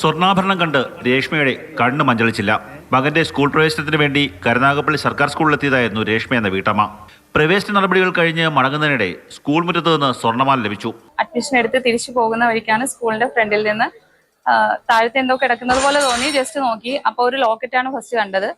സ്വർണാഭരണം കണ്ട് രേഷ്മയുടെ കണ്ണ് മഞ്ചളിച്ചില്ല. മകന്റെ സ്കൂൾ പ്രവേശനത്തിന് വേണ്ടി കരുനാഗപ്പള്ളി സർക്കാർ സ്കൂളിലെത്തിയതായിരുന്നു രേഷ്മ എന്ന വീട്ടമ്മ. പ്രവേശന നടപടികൾ കഴിഞ്ഞ് മടങ്ങുന്നതിനിടെ സ്കൂൾ മുറ്റത്ത് നിന്ന് സ്വർണമാല ലഭിച്ചു. അഡ്മിഷൻ എടുത്ത് തിരിച്ചു പോകുന്ന വഴിക്കാണ് സ്കൂളിന്റെ ഫ്രണ്ടിൽ നിന്ന്. താഴത്തെ എന്തോ കിടക്കുന്നത് പോലെ തോന്നി ജസ്റ്റ് നോക്കി. അപ്പൊ ഒരു ലോക്കറ്റാണ് ഫസ്റ്റ് കണ്ടത്.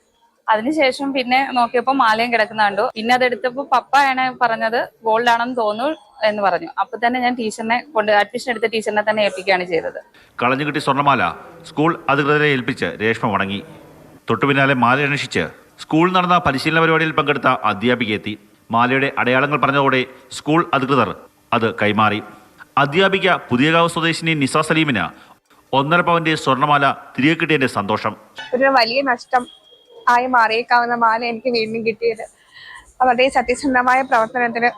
അതിനുശേഷം പിന്നെ നോക്കിയപ്പോൾ മാലയും കിടക്കുന്ന കണ്ടു. പിന്നെ അതെടുത്തപ്പോൾ പപ്പയാണ് പറഞ്ഞത് ഗോൾഡ് ആണെന്ന് തോന്നുന്നു എന്ന് പറഞ്ഞു. അപ്പൊ തന്നെ ഞാൻ ടീച്ചറിനെ കൊണ്ട് അഡ്മിഷൻ എടുത്ത ടീച്ചറിനെ തന്നെ ഏൽപ്പിക്കുകയാണ് ചെയ്തത്. കളഞ്ഞു കിട്ടി സ്വർണമാല സ്കൂൾ അധികൃതരെ ഏൽപ്പിച്ച് രേഷ്മ മടങ്ങി തൊട്ടു പിന്നാലെ മാല അന്വേഷിച്ച് സ്കൂളിൽ നടന്ന പരിശീലന പരിപാടിയിൽ പങ്കെടുത്ത അധ്യാപിക എത്തി. മാലയുടെ അടയാളങ്ങൾ പറഞ്ഞതോടെ സ്കൂൾ അധികൃതർ അത് കൈമാറി. അധ്യാപിക പുതിയകാവ് സ്വദേശിനി നിസ സലീമിന് ഒന്നര പവന്റെ സ്വർണമാല തിരികെ കിട്ടിയതിന്റെ സന്തോഷം. ഒരു വലിയ നഷ്ടം. ആയി മാറിയേക്കാവുന്ന മാല എനിക്ക് വീണ്ടും കിട്ടിയത്. അവരുടെ ഈ സത്യസന്ധമായ പ്രവർത്തനത്തിന്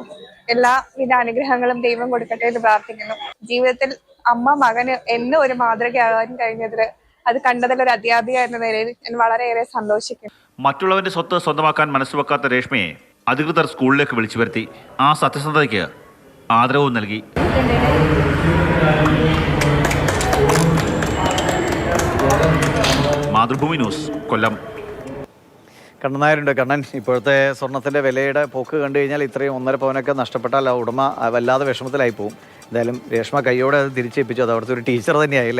എല്ലാവിധ അനുഗ്രഹങ്ങളും ദൈവം കൊടുക്കട്ടെ എന്ന് പ്രാർത്ഥിക്കുന്നു. ജീവിതത്തിൽ അമ്മ മകന് എന്നും ഒരു മാതൃകയാകാൻ കഴിഞ്ഞതിൽ അത് കണ്ടതിൽ ഒരു അധ്യാപിക എന്ന നിലയിൽ ഞാൻ വളരെയേറെ സന്തോഷിക്കുന്നു. മറ്റുള്ളവന്റെ സ്വത്ത് സ്വന്തമാക്കാൻ മനസ്സ് വെക്കാത്ത രേഷ്മയെ അധികൃതർ സ്കൂളിലേക്ക് വിളിച്ചു വരുത്തി ആ സത്യസന്ധതയ്ക്ക് ആദരവും നൽകി. മാതൃഭൂമി ന്യൂസ് കൊല്ലം. കണ്ണനായരുണ്ട്. കണ്ണൻ ഇപ്പോഴത്തെ സ്വർണത്തിന്റെ വിലയുടെ പോക്ക് കണ്ടു കഴിഞ്ഞാൽ ഇത്രയും ഒന്നര പവനൊക്കെ നഷ്ടപ്പെട്ടാൽ ആ ഉടമ വല്ലാതെ വിഷമത്തിലായി പോകും എന്തായാലും രേഷ്മ കൈയോടെ അത് തിരിച്ചേൽപ്പിച്ചു. അത് അവിടുത്തെ ഒരു ടീച്ചർ തന്നെയായി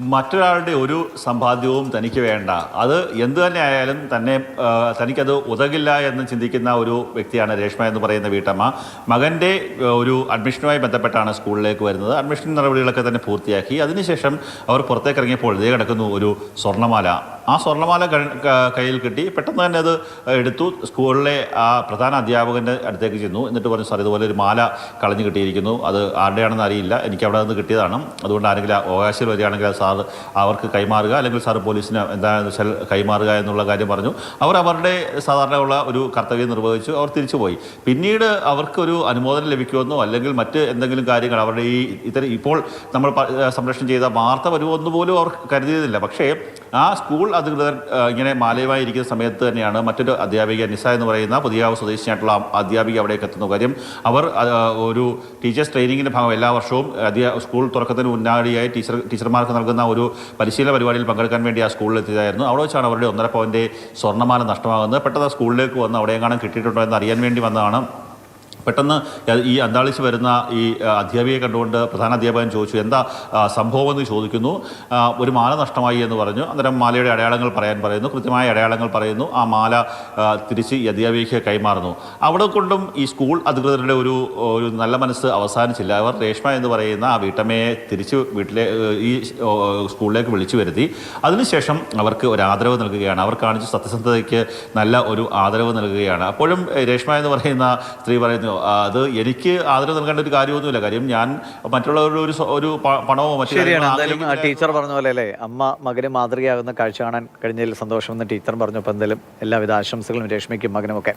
മറ്റൊരാളുടെ ഒരു സമ്പാദ്യവും തനിക്ക് വേണ്ട. അത് എന്തു തന്നെ ആയാലും തന്നെ തനിക്കത് ഉതകില്ല എന്ന് ചിന്തിക്കുന്ന ഒരു വ്യക്തിയാണ് രേഷ്മ എന്ന് പറയുന്ന വീട്ടമ്മ. മകന്റെ ഒരു അഡ്മിഷനുമായി ബന്ധപ്പെട്ടാണ് സ്കൂളിലേക്ക് വരുന്നത്. അഡ്മിഷൻ നടപടികളൊക്കെ തന്നെ പൂർത്തിയാക്കി. അതിനുശേഷം അവർ പുറത്തേക്ക് ഇറങ്ങിയപ്പോൾ ഇതേ കിടക്കുന്നു ഒരു സ്വർണമാല. ആ സ്വർണമാല കയ്യിൽ കിട്ടി. പെട്ടെന്ന് തന്നെ അത് എടുത്തു. സ്കൂളിലെ ആ പ്രധാന അധ്യാപകന്റെ അടുത്തേക്ക് ചെന്നു. എന്നിട്ട് പറഞ്ഞു സാർ ഇതുപോലെ ഒരു മാല കളഞ്ഞു കിട്ടിയിരിക്കുന്നു. അത് ആരുടെയാണെന്ന് അറിയില്ല. എനിക്ക് അവിടെ നിന്ന് കിട്ടിയതാണ്. അതുകൊണ്ട് ആരെങ്കിലും അവകാശം വരികയാണെങ്കിൽ സാർ അവർക്ക് കൈമാറുക. അല്ലെങ്കിൽ സാർ പോലീസിന് എന്താണെന്ന് വെച്ചാൽ കൈമാറുക എന്നുള്ള കാര്യം പറഞ്ഞു. അവർ അവരുടെ സാധാരണയുള്ള ഒരു കർത്തവ്യം നിർവഹിച്ചു. അവർ തിരിച്ചുപോയി പിന്നീട് അവർക്കൊരു അനുമോദനം ലഭിക്കുമെന്നോ അല്ലെങ്കിൽ മറ്റ് എന്തെങ്കിലും കാര്യങ്ങൾ അവരുടെ ഈ ഇത്തരം ഇപ്പോൾ നമ്മൾ സംരക്ഷണം ചെയ്ത വാർത്ത വരുമെന്ന് പോലും അവർ കരുതിയതില്ല പക്ഷേ ആ സ്കൂൾ അധികൃതർ ഇങ്ങനെ മാലയുമായി ഇരിക്കുന്ന സമയത്ത് തന്നെയാണ് മറ്റൊരു അധ്യാപിക നിസ എന്ന് പറയുന്ന പുതിയാവ് സ്വദേശിയായിട്ടുള്ള അധ്യാപിക അവിടേക്ക് എത്തുന്ന കാര്യം. അവർ ഒരു ടീച്ചേഴ്സ് ട്രെയിനിങ്ങിന്റെ ഭാഗം എല്ലാ വർഷവും സ്കൂൾ തുറക്കത്തിന് മുന്നാടിയായി ടീച്ചർ ടീച്ചർമാർക്ക് നൽകുന്ന ഒരു പരിശീലന പരിപാടിയിൽ പങ്കെടുക്കാൻ വേണ്ടി ആ സ്കൂളിൽ എത്തിയതായിരുന്നു. അവിടെ വെച്ചാണ് അവരുടെ ഒന്നര പവന്റെ സ്വർണമാല നഷ്ടമാകുന്നത്. പെട്ടെന്ന് സ്കൂളിലേക്ക് വന്ന് അവിടെ എങ്ങാനും കിട്ടിയിട്ടുണ്ടോ എന്ന് അറിയാൻ വേണ്ടി വന്നതാണ്. പെട്ടെന്ന് ഈ അന്താളിച്ച് വരുന്ന ഈ അധ്യാപികയെ കണ്ടുകൊണ്ട് പ്രധാന അധ്യാപകൻ ചോദിച്ചു എന്താ സംഭവം? എന്ന് ചോദിക്കുന്നു. ഒരു മാല നഷ്ടമായി എന്ന് പറഞ്ഞു. അന്നേരം മാലയുടെ അടയാളങ്ങൾ പറയാൻ പറയുന്നു. കൃത്യമായ അടയാളങ്ങൾ പറയുന്നു. ആ മാല തിരിച്ച് ഈ അധ്യാപികയ്ക്ക് കൈമാറുന്നു. അവിടെ കൊണ്ടും ഈ സ്കൂൾ അധികൃതരുടെ ഒരു ഒരു നല്ല മനസ്സ് അവസാനിച്ചില്ല. അവർ രേഷ്മ എന്ന് പറയുന്ന ആ വീട്ടമ്മയെ തിരിച്ച് വീട്ടിലെ ഈ സ്കൂളിലേക്ക് വിളിച്ചു വരുത്തി. അതിനുശേഷം അവർക്ക് ഒരു ആദരവ് നൽകുകയാണ്. അവർ കാണിച്ച സത്യസന്ധതയ്ക്ക് നല്ല ഒരു ആദരവ് നൽകുകയാണ്. അപ്പോഴും രേഷ്മ എന്ന് പറയുന്ന സ്ത്രീ പറയുന്നു "ആ, അത് എനിക്ക് ആദരവ് നൽകേണ്ട ഒരു കാര്യമൊന്നുമില്ല. കാര്യം ഞാൻ മറ്റുള്ളവരുടെ ഒരു ഒരു പണമോ മറ്റു ശരിയാണ്. എന്തായാലും ടീച്ചർ പറഞ്ഞ പോലെ അല്ലേ അമ്മ മകന് മാതൃകയാകുന്ന കാഴ്ച കാണാൻ കഴിഞ്ഞതിൽ സന്തോഷമെന്ന് ടീച്ചർ പറഞ്ഞപ്പോൾ എന്തായാലും എല്ലാവിധ ആശംസകളും രേഷ്മയ്ക്കും മകനുമൊക്കെ.